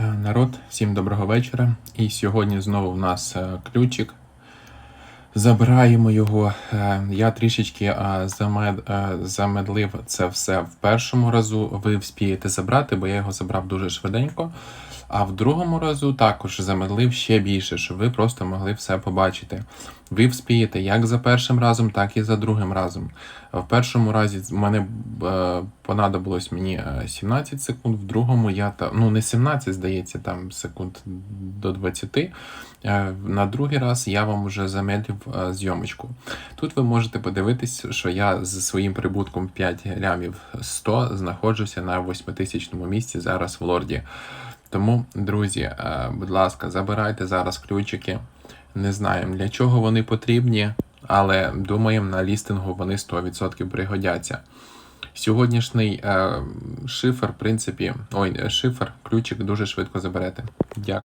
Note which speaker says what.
Speaker 1: Е, Народ, всім доброго вечора. І сьогодні знову в нас е, ключик. Забираємо його. Е, Я трішечки замед, замедлив це все в першому разу. Ви вспієте забрати, бо я його забрав дуже швиденько. А в другому разу також замедлив ще більше, щоб ви просто могли все побачити. Ви вспієте як за першим разом, так і за другим разом. В першому разі в мене понадобилось мені е, 17 секунд, в другому я та ну не 17, здається, там секунд до 20. Е, На другий раз я вам вже замедлив е, зйомочку. Тут ви можете подивитись, що я з своїм прибутком 5 лямів 100 знаходжуся на 8000 місці зараз в лорді. Тому, друзі, е, будь ласка, забирайте зараз ключики. Не знаємо для чого вони потрібні, але думаємо, на лістингу вони 100% пригодяться. Сьогоднішній е, шифр, в принципі, ой, шифер, шифр, ключик дуже швидко заберете. Дякую.